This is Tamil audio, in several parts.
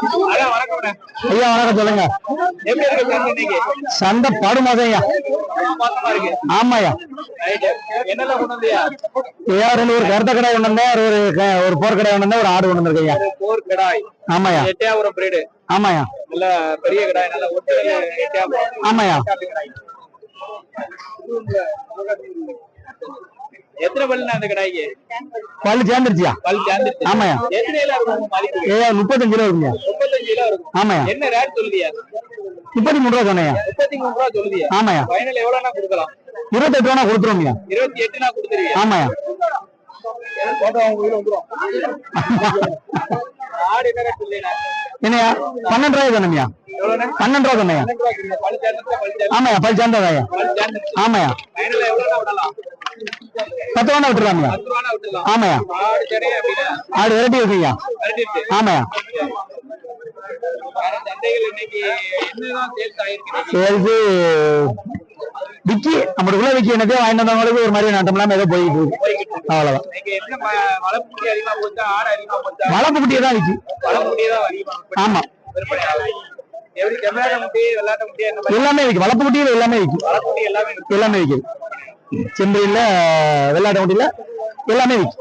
ஐயா வணக்கம் சொல்லுங்க. எப்படி இருக்கு சந்தை இன்னைக்கு? சந்தை படு மாதம் ஐயா ரெண்டு ஒரு கருத்த கடை கொண்டு வந்தேன். ஒரு ஒரு போர் கடை வந்தேன். ஒரு ஆடு ஐயா. ஒரு போர் கடாய். ஆமாய்யா. எட்டையாபுரம் பிரீடு ஆமாய்யா. நல்ல பெரிய கடாய் நல்ல ஒட்டு எட்டையாபுரம். ஆமாய்யா. எத்தனை பல்லுண்ணா அந்த கடாய்க்கு? பல்லு சேர்ந்துருச்சியா? பல் எத்தனை கிலோ இருக்கும் மதிப்பு? ஐயா முப்பத்தஞ்சு கிலோ இருக்குங்க. முப்பத்தஞ்சு கிலோ இருக்கும். ஆமாய்யா என்ன ரேட் சொல்லுதியா? முப்பத்தி மூணு ரூபா சொன்னேன் முப்பத்தி மூணு ரூபா சொல்லுதியா? ஆமாய்யா ஃபைனல் எவ்வளவுனா கொடுக்கலாம்? இருபத்தெட்டு ரூபா கொடுத்துருவோங்க இருபத்தி எட்டுனா கொடுத்துருவீங்க ஆமாய்யா என்னையா? பன்னெண்டு ரூபாய் எவ்வளவுண்ணே பன்னெண்டு ரூபா ரூபா கொடுங்க பல் சேர்ந்துச்சா பல் சேர்ந்து ஆமாய்யா பல் சேர்ந்ததாய்யா? பல் சேர்ந்துச்சு ஆமாய்யா. ஃபைனல் எவ்வளவுனா விடலாம் பத்து ரூபா விட்டுருவாங்க பத்து ரூபானா விட்டுலாம் ஆமாய்யா ஆடு வெரைட்டி இருக்குங்கய்யா என்னதான் சேல்ஸ் ஆயிருக்கு இன்னைக்கு? சேல்ஸு விக்கி விக்கி என்னதே வாங்கிட்டு வந்தவங்களுக்கு ஒரு மாதிரி நட்டம் இல்லாம ஏதோ போயிட்டு இருக்கு. அவ்வளவுதான். வளர்ப்பு குட்டியை தான் விக்கி. ஆமா. எல்லாமே விக்கி. வளர்ப்பு குட்டியில எல்லாமே விக்கி. எல்லாமே விக்கி. செம்பரியில வெள்ளாட்ட குட்டியில எல்லாமே விக்கி.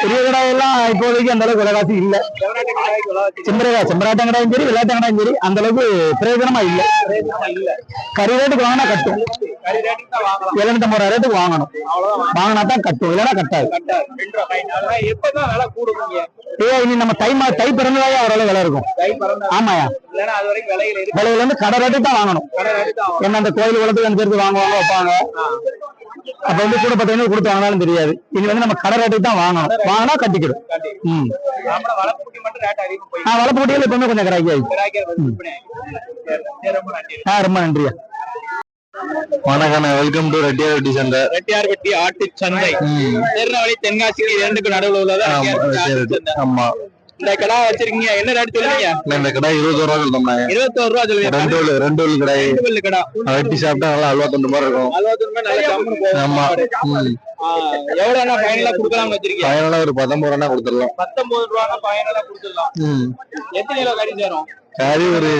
பெரிய கிடாய்கள் எல்லாம் இப்போதைக்கு அந்த அளவுக்கு விலைவாசி இல்ல. செம்மராட்ட கிடாய்க்கு எவ்வளவு செம்பரகா செம்பராட்டம் கடாயும் சரி விளையாட்டு கடாயும் சரி அந்த அளவுக்கு பிரயோஜனமா இல்ல. கறி ரேட்டுக்கு வாங்கினா கட்டும். எழுநூத்தம்பது ரூபா ரேட்டுக்கு வாங்கணும். வாங்கினா தான் கட்டும். இல்லைன்னா கட்டாது. ஏ இனி நம்ம தை தை பிறந்ததாக ஓரளவு விலை இருக்கும். ஆமாயா விலையில இருந்து கடை ரேட்டு தான் வாங்கணும். கடை ஏன்னா அந்த கோயில் குளத்துக்கு அனுசரித்து வாங்குவாங்க வைப்பாங்க அப்ப வந்து கூட பத்து ஐநூறு கொடுத்து வாங்கினாலும் தெரியாது. இனி வந்து நம்ம கடை ரேட்டுக்கு தான் வாங்கணும். வாங்கினா கட்டிக்கிடும். ம். நான் வளர்ப்பு குட்டிகள் எப்பவுமே கொஞ்சம் விற்பனை ஆயிடுச்சு. ஆ ரொம்ப நன்றியா வணக்கம் வெல்கம் டு ரெட்டியார் சந்தை. ரெட்டியார்பட்டி ஆட்டு சந்தை. திருநெல்வேலி தென்காசிக்கு இரண்டுக்கு நடுவுல உள்ளது. ஆமா. இந்த கடா வச்சிருக்கீங்க. என்ன ரேட் சொல்லுவீங்க? இந்த கடை இருபது ரூபா கொடுத்தோம்னாங்க இருபத்தோரு ரூபா சொல்லுவீங்க. ரெண்டு உள்ள ரெண்டு உள்ள கடை ரெண்டு பல்லு கடா வெட்டி சாப்பிட்டா நல்லா அல்வா தொண்டு மாதிரி இருக்கும். ரூபாய் நல்ல போகும் ஆமா எவ்வளவுனா ஃபைனலா கொடுக்கலாம்னு வச்சிருக்கீங்க ஃபைனலா ஒரு பத்தொன்பது ரூபா கொடுத்துடலாம். பத்தொன்பது ரூபானா ஃபைனலா கொடுத்துடலாம். ம். எத்தனை கிலோ கறி சேரும்? கறி ஒரு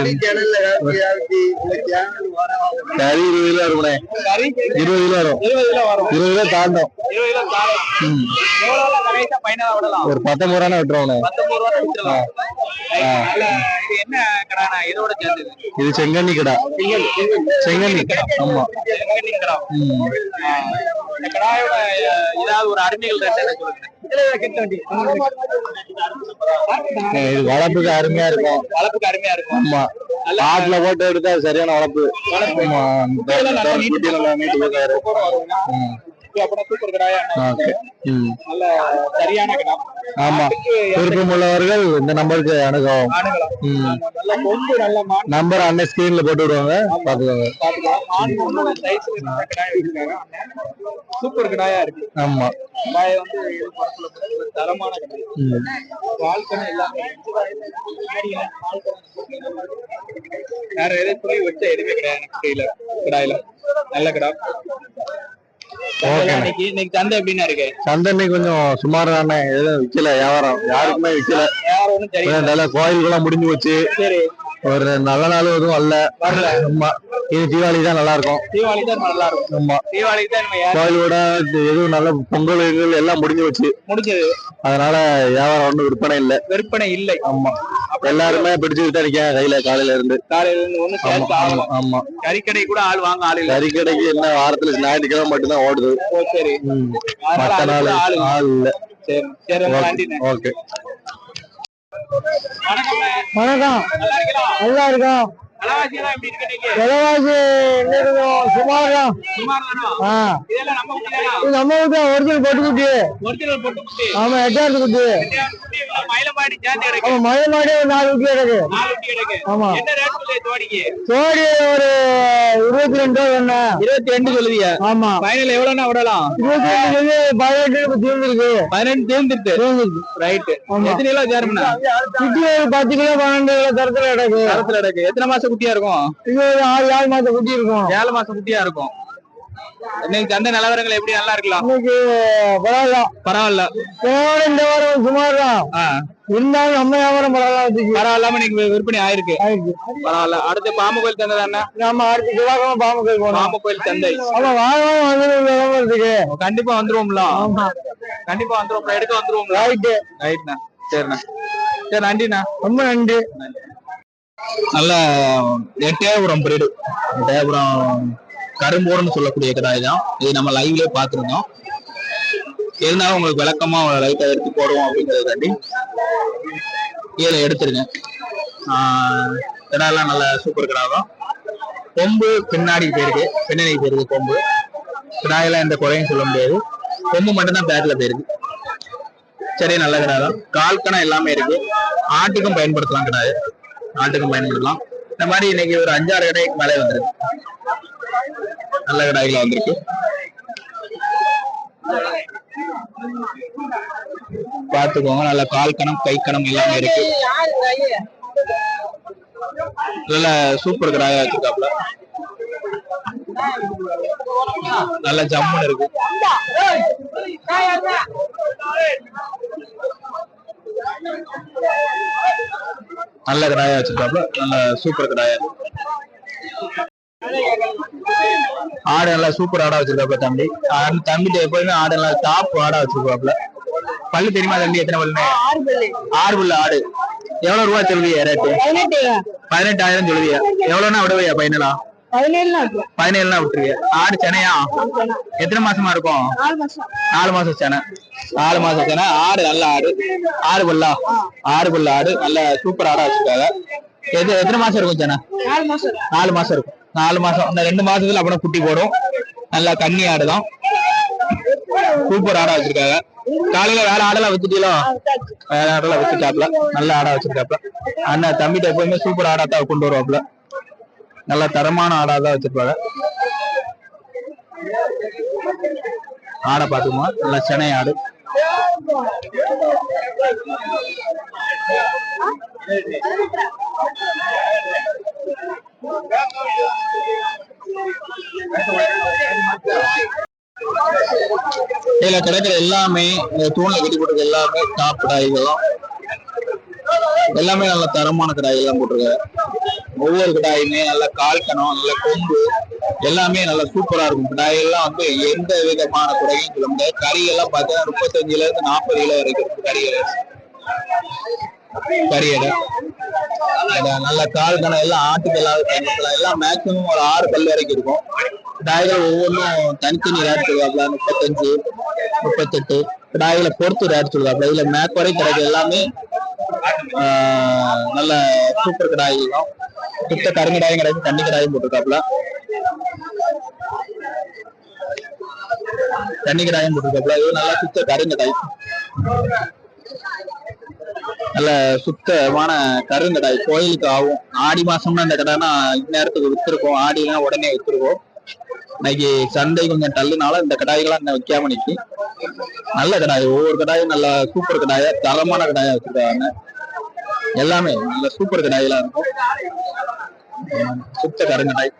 கறி இருபது கிலோ இருக்குண்ணே. கறி? கிலோ வரும். கிலோ வரும். கிலோ தாண்டும். கிலோ ம். ஃபைனலா விடலாம்? ஒரு என்ன கடானா இதோட சேர்ந்தது. இது செங்கண்ணி கடை. செங்கண்ணி ஆமா. செங்கண்ணி கடா. இந்த கடாயோட அஹ், ஏதாவது ஒரு அருமைகள் இது வளர்ப்புக்கு அருமையா இருக்கும். வளர்ப்புக்கு அருமையா இருக்கும். ஆமா. ஆட்டுல போட்டு எடுத்தா சரியான வளர்ப்பு. ஆமா. போகாரு சூப்பரா கடாயா நல்ல சரியான கடா. ஆமா. ஆட்டுக்கு விருப்பம் உள்ளவர்கள் இந்த நம்பருக்கு அணுகவும். நம்பர் அண்ணன் ஸ்கிரீன்ல போட்டு விடுவாங்க. பாத்துக்கோங்க. சூப்பர் கடாயா இருக்கு. ஆமா. கடாயை வந்து தரமான. வாழ்க்கை எல்லாமே வேற எதுவும் சொல்லி வச்ச எதுவுமே கிடையாது தெரியல கடாயில. நல்ல கடா. இன்னைக்கு சந்தை எப்படின்னா இருக்கு? சந்தை இன்னைக்கு கொஞ்சம் சுமார் தானே எதுவும் விக்கல வியாபாரம். யாருக்குமே விக்கல. கோயில்கள்லாம் முடிஞ்சு போச்சு. ஒரு நல்ல நாள் எதுவும் வரல வரல. ஆமா இது தீபாவளி தான் நல்லா இருக்கும் தீபாவளி தான் நல்லா இருக்கும் ஆமா தீபாவளிக்கு தான் கோயிலோட எதுவும் நல்ல பொங்கல் எல்லாம் முடிஞ்சு போச்சு. முடிஞ்சது. அதனால வியாபாரம் ஒன்றும் விற்பனை இல்ல. விற்பனை இல்லை. ஆமா எல்லாருமே பிடிச்சுக்கிட்டு தான் நிக்காங்க கையில காலையில இருந்து. காலையில இருந்து ஒண்ணு ஆமா ஆமா கறிக்கடை கூட ஆள் வாங்க ஆள் இல்ல. கறி கடைக்கு என்ன வாரத்துல ஞாயிற்றுக்கிழமை மட்டும்தான் ஓடுது. ஓ, சரி. மத்த நாள் ஆள் இல்ல. சரி சரி ஓகே. வணக்கம். நல்லா இருக்கும். சுமார் நம்ம வீட்டு ஒரிஜினல் பொட்டு குட்டி. ஆமா எட்டாயிரத்து மயிலமாடி ஒரு நாலு குட்டி கிடக்கு. ஆமா. இருபத்தி ரெண்டு என்ன இருபத்தி ரெண்டு சொல்லுதியா? ஆமா. ஃபைனல் எவ்வளவுனா விடலாம்? இருபத்தி ரெண்டு பதினெட்டு தீர்ந்துருக்கு. பதினெண்டு தேர்ந்துட்டு தீர்ந்துருக்கு. ரைட். எத்தனை கிலோ சேரும்னா? குட்டி ஒரு பத்து கிலோ பன்னெண்டு கிலோ தரத்துல கிடக்கு. தரத்துல கிடக்கு. எத்தனை மாசம் குட்டியா இருக்கும்? இது ஒரு ஆறு ஏழு மாசம் குட்டி இருக்கும். ஏழு மாசம் குட்டியா இருக்கும். இன்னைக்கு சந்தை நிலவரங்கள் எப்படி? நல்லா இருக்கலாம். இன்னைக்கு பரவாயில்ல. பரவாயில்ல. போன இந்த வாரம் சுமார் தான் இருந்தாலும் நம்ம வியாபாரம் பரவாயில்ல பரவாயில்லாம இன்னைக்கு விற்பனை ஆயிருக்கு. பரவாயில்ல. அடுத்து பாம்பு கோயில் சந்தை தானே நம்ம அடுத்த செவ்வாய்க்கிழமை பாம்பு கோயில் போனோம் பாம்பு கோயில் சந்தை ஆமா வாங்க வந்து கண்டிப்பா வந்துருவோம்ல. கண்டிப்பா வந்துருவோம் எடுக்க வந்துருவோம்ல. ரைட்டு ரைட்ண்ணா சரிண்ணா. சரி நன்றிண்ணா. ரொம்ப நன்றி. நல்ல எட்டயபுரம் பிரீடு எட்டயபுரம் கரும்போடுன்னு சொல்லக்கூடிய கடாய் தான். இது நம்ம லைவ்லேயே பார்த்துருந்தோம். இருந்தாலும் உங்களுக்கு விளக்கமா லைட்டாக எடுத்து போடுவோம் அப்படிங்கிறதுக்காண்டி கீழே எடுத்துருங்க கடாயெல்லாம் நல்ல சூப்பர் கடா தான். கொம்பு பின்னாடி போயிருக்கு. பின்னணி போயிருக்கு கொம்பு. கடாயெல்லாம் எந்த குறையும் சொல்ல முடியாது. கொம்பு மட்டும்தான் பேக்கில் போயிருக்கு. சரி நல்ல கடை தான். கால் கணம் எல்லாமே இருக்கு. ஆட்டுக்கும் பயன்படுத்தலாம் கிடையாது ஆட்டுக்கும் பயன்படுத்தலாம் இந்த மாதிரி இன்னைக்கு ஒரு அஞ்சாறு கடைக்கு மேலே வந்துருக்கு. நல்ல கடாய்கள் வந்திருக்கு. பார்த்துக்கோங்க நல்ல கால் கணம் கை கணம் எல்லாமே இருக்கு. நல்ல சூப்பர் கடாயா வச்சிருக்காப்ல நல்ல ஜம்முன்னு இருக்கு. நல்ல கடாயா வச்சிருக்காப்ல. நல்ல சூப்பர் கடாயா ஆடு நல்லா சூப்பர் ஆடா வச்சிருக்காப்ல தம்பி. தம்பிட்ட எப்போதுமே ஆடு நல்லா டாப் ஆடா வச்சிருக்காப்ல. பல்லு தெரியுமா தம்பி? எத்தனை பல்லு. ஆறு பல்லு ஆடு. எவ்வளவு ரூபா சொல்லுவியா ரேட்டு பதினெட்டாயிரம் சொல்லுவியா. எவ்வளவுனா விடுவியா பையனலா பதினேழுனா விட்டுருவியா ஆடு சென்னையா? எத்தனை மாசமா இருக்கும்? நாலு மாசம். செனை நாலு மாசம் செனை ஆடு நல்ல ஆடு. ஆறு பல்லா? ஆறு பல்லு ஆடு. நல்ல சூப்பர் ஆடா வச்சிருக்காங்க. எது எத்தனை மாசம் இருக்கும் செனை நாலு மாசம். இருக்கும். நாலு மாசம். இந்த ரெண்டு மாசத்துல அப்புறம் குட்டி போடும். நல்லா கன்னி ஆடுதான். சூப்பர் ஆடா வச்சிருக்காங்க. காலையில வேற ஆடெல்லாம் வச்சுட்டீங்களோ? வேற ஆடெல்லாம் வச்சுட்டாப்ல நல்ல ஆடா வச்சிருக்காப்ல அண்ணன் தம்பிட்ட எப்பவுமே சூப்பர் ஆடா தான் கொண்டு வருவாப்ல நல்ல தரமான ஆடா தான் வச்சிருப்பாங்க. ஆடை பாத்துக்குமா நல்ல சென்னை ஆடு. இதுல கிடைக்கிற எல்லாமே இந்த தூண்ல கட்டி போட்டு எல்லாமே டாப் கடாய்களும் எல்லாமே நல்ல தரமான கடாய்கள் போட்டிருக்காங்க. ஒவ்வொரு கிடாயுமே நல்ல கால்கணம் நல்ல கொம்பு எல்லாமே நல்ல சூப்பரா இருக்கும். கிடாயெல்லாம் வந்து எந்த விதமான குறையும் சொல்ல முடியாது. கறியெல்லாம் பார்த்தீங்கன்னா முப்பத்தஞ்சுல இருந்து நாற்பது கிலோ வரைக்கும் இருக்கும் கறியடை நல்ல கால் கணம் எல்லாம் ஆட்டுக்கல்லாத எல்லாரும் எல்லாம் மேக்சிமம் ஒரு ஆறு பல் வரைக்கும் இருக்கும். கிடாய்கள் ஒவ்வொன்றும் தனித்தனி ரேட் சொல்லுவாப்ல முப்பத்தஞ்சு முப்பத்தெட்டு. கிடாய்களை பொறுத்து ரேட் சொல்லுவாப்ல இதுல மேக் வரை கிடைக்க எல்லாமே நல்ல சூப்பர் கிடாய்கள் தான். சுத்த கருங்கடாயும் கிடைக்கும் தண்ணி கடாயும் போட்டிருக்காப்ல தண்ணி கடாயும் போட்டிருக்காப்ல இது நல்லா சுத்த கருங்கடாய். நல்ல சுத்தமான கருங்கடாய். கோயிலுக்கு ஆகும். ஆடி மாசம்னா இந்த கடைனா இந்நேரத்துக்கு வித்துருக்கோம் ஆடிலாம் உடனே வித்துருக்கோம் இன்னைக்கு சந்தை கொஞ்சம் தள்ளுனால இந்த கடாய்கள்லாம் இன்னும் வைக்காம நிக்கி. நல்ல கடாய். ஒவ்வொரு கடாயும் நல்ல சூப்பர் கடாயா தரமான கடாயா வச்சிருக்காங்க. எல்லாமே நல்ல சூப்பர் கடாயெல்லாம் இருக்கும். சுத்த கருங்கடாய்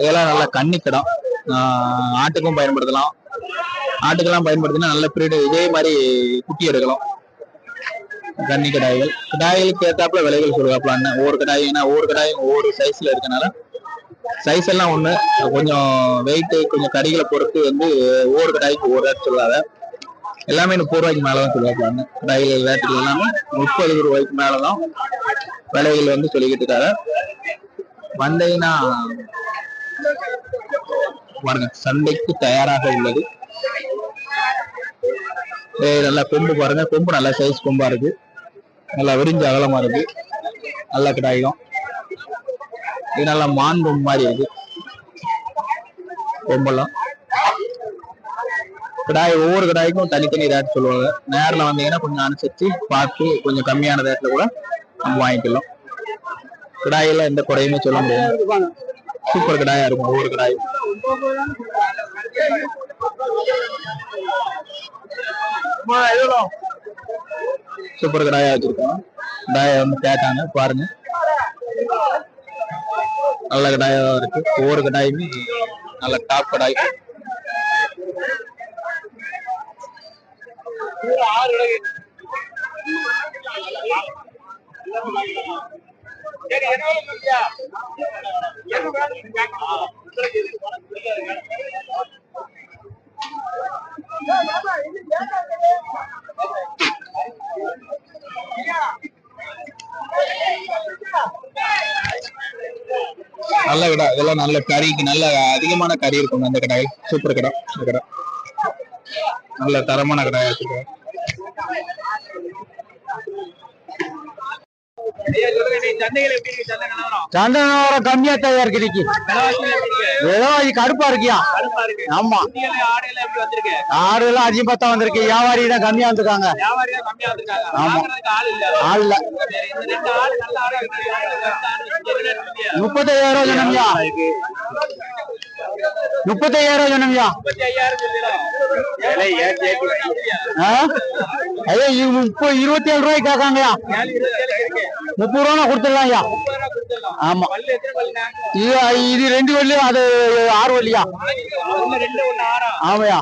இதெல்லாம் நல்ல கன்னி கிடம் ஆட்டுக்கும் பயன்படுத்தலாம். ஆட்டுக்கெல்லாம் பயன்படுத்தினா நல்ல பிரீடு இதே மாதிரி குட்டி எடுக்கலாம். கன்னி கடாய்கள் கடாய்களுக்கு ஏற்றாப்புல விலைகள் சொல்லுவாப்புல அண்ணன். ஒவ்வொரு கடாயினா ஒவ்வொரு கடாயும் ஒவ்வொரு சைஸ்ல இருக்கனால சைஸ் எல்லாம் ஒன்று கொஞ்சம் வெயிட்டு கொஞ்சம் கறிகளை பொறுத்து வந்து ஒவ்வொரு கடாய்க்கு ஒரு ரேட் சொல்லாத எல்லாமே முப்பது ரூபாய்க்கு மேலே தான் சொல்லுவாங்க கடாயில் ரேட்டுகள் எல்லாமே முப்பது ரூபாய்க்கு மேலதான் விலைகள் வந்து சொல்லிக்கிட்டு இருக்காரு வந்தீங்கன்னா பாருங்க சந்தைக்கு தயாராக உள்ளது. நல்லா கொம்பு பாருங்க. கொம்பு நல்லா சைஸ் கொம்பா இருக்கு. நல்லா விரிஞ்சு அகலமா இருக்கு. நல்ல கிடாயும். இது நல்லா மான் மாதிரி இருக்கு. கொம்பெல்லாம் கிடாய் ஒவ்வொரு கிடாய்க்கும் தனித்தனி ரேட் சொல்லுவாங்க. நேரில் வந்தீங்கன்னா கொஞ்சம் அனுசரிச்சு பார்த்து கொஞ்சம் கம்மியான ரேட்ல கூட நம்ம வாங்கிக்கலாம். கிடாயெல்லாம் எந்த குறையுமே சொல்ல முடியாது. சூப்பர் கிடாயா இருக்கும் ஒவ்வொரு கிடாயும். சூப்பர் கடாயா வச்சிருக்கோம். கடாயை வந்து கேட்டாங்க பாருங்க. நல்ல கடாயா இருக்கு ஒவ்வொரு கடாயுமே நல்ல டாப் கடாய் நல்ல கடை. இதெல்லாம் நல்ல கறிக்கு நல்ல அதிகமான கறி இருக்கும் அந்த கடை சூப்பர் கடை அந்த கடை. நல்ல தரமான கடாயா வச்சிருக்கோம் கம்மியா தான் இருக்கு ஏதோ கடுப்பா இருக்கியா? ஆமா. ஆடு எல்லாம் அதிகமா தான் வந்திருக்கு. வியாபாரி தான் கம்மியா வந்திருக்காங்க. ஆமா. ஆள் இல்ல. முப்பத்தாயிரம் ரூபாய் ரூபாய் சொன்னோம்யா ஆ? ஐயா இது முப்பது இருபத்தி ஏழு ரூபாய்க்கு கேட்காங்கய்யா. முப்பது ரூபா கொடுத்துடலாம்யா. ஆமா. இது இது ரெண்டு வள்ளியும் அது ஆறு வள்ளியா? ஆமாயா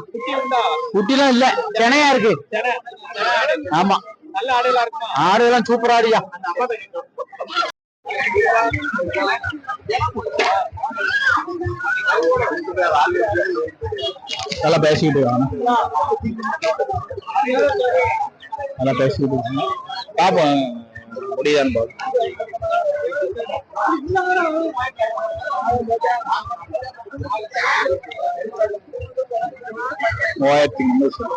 குட்டிலாம் இல்ல. சென்னையா இருக்கு. ஆமா. ஆடு எல்லாம் சூப்பர் ஆடியா நல்லா பேசிக்கிட்டு இருக்காங்க நல்லா பேசிக்கிட்டு இருக்காங்க பாப்போம். முடியாதுன்னு மூவாயிரத்தி முந்நூறு சொல்லு.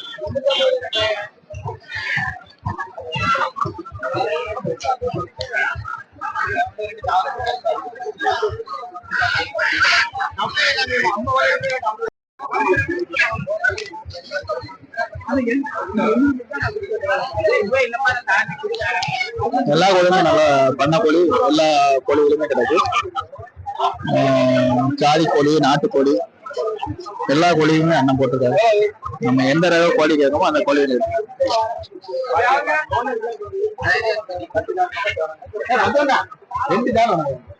எல்லா கோழியுமே நல்லா பண்ண கோழி எல்லா கோழிகளுமே கிடைக்கும் ஆஹ் கோழி நாட்டுக்கோழி எல்லா கோழியுமே அண்ணன் போட்டிருக்காரு நம்ம எந்த ரக கோழி கேட்கமோ அந்த கோழி இருக்கு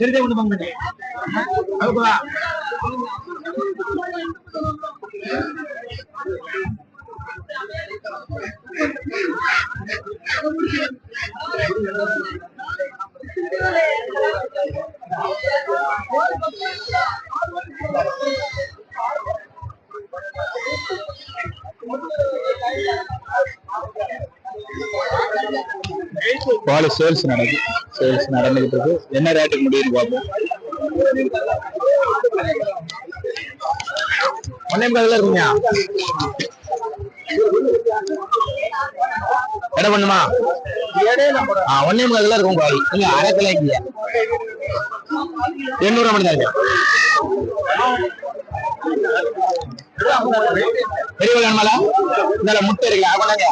இதான் நாட்டு சாவல் பால் சேல்ஸ் நடக்கு சேல்ஸ் நடந்துகிட்டு இருக்கு. என்ன ரேட்டுக்கு முடியும்னு பார்ப்போம். ஒன்னே முக்கால் இருக்குங்க என்ன பண்ணுமா? ஒன்னே முக்கால் இருக்கும் பால் நீங்க அரை கிலோ இல்லையா எண்ணூறு மணி தான் பெரிய வேணுமாலா இந்த முட்டை இருக்கு. கொண்டாங்க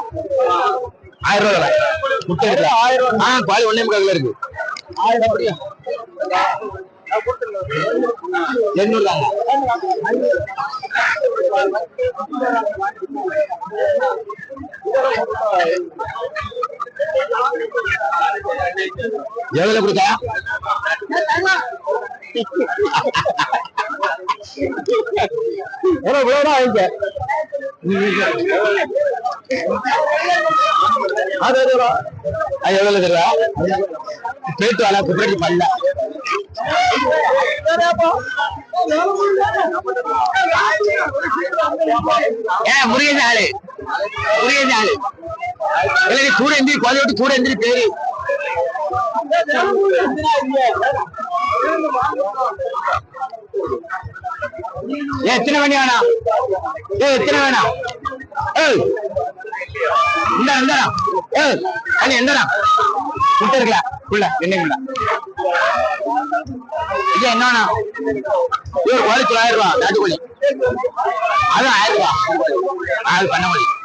ஆயிரம் ரூபாய் முட்டை இருக்கு. ஆயிரம் ஆ பால் ஒன்னே முக்கால் இருக்கு. ஆயிரம் ரூபாய். எண்ணூறு தாங்க. எவ்வளவு கொடுத்தா? எவ்வளவு வாங்கிக்க. அது எவ்வளவு தருவா? பிளேட் வேலை குப்பரேட் பண்ணல ஏன் ஆளு. முருகேச ஆளு. இல்லை கூட எந்திரி குழந்தை விட்டு கூட எந்திரி பேரு. எத்தனை மணி வேணாம்? ஏ எத்தனை வேணாம்? ஏய் இந்த இந்தடா ஏய் அண்ணி எந்தடா முட்டை இருக்கல உள்ள என்னங்களா ஐயா என்ன ஒரு கோழி தொள்ளாயிரம் ரூபா நாட்டுக்கோழி அது ஆயிரம் ரூபா. அது பண்ண முடியும்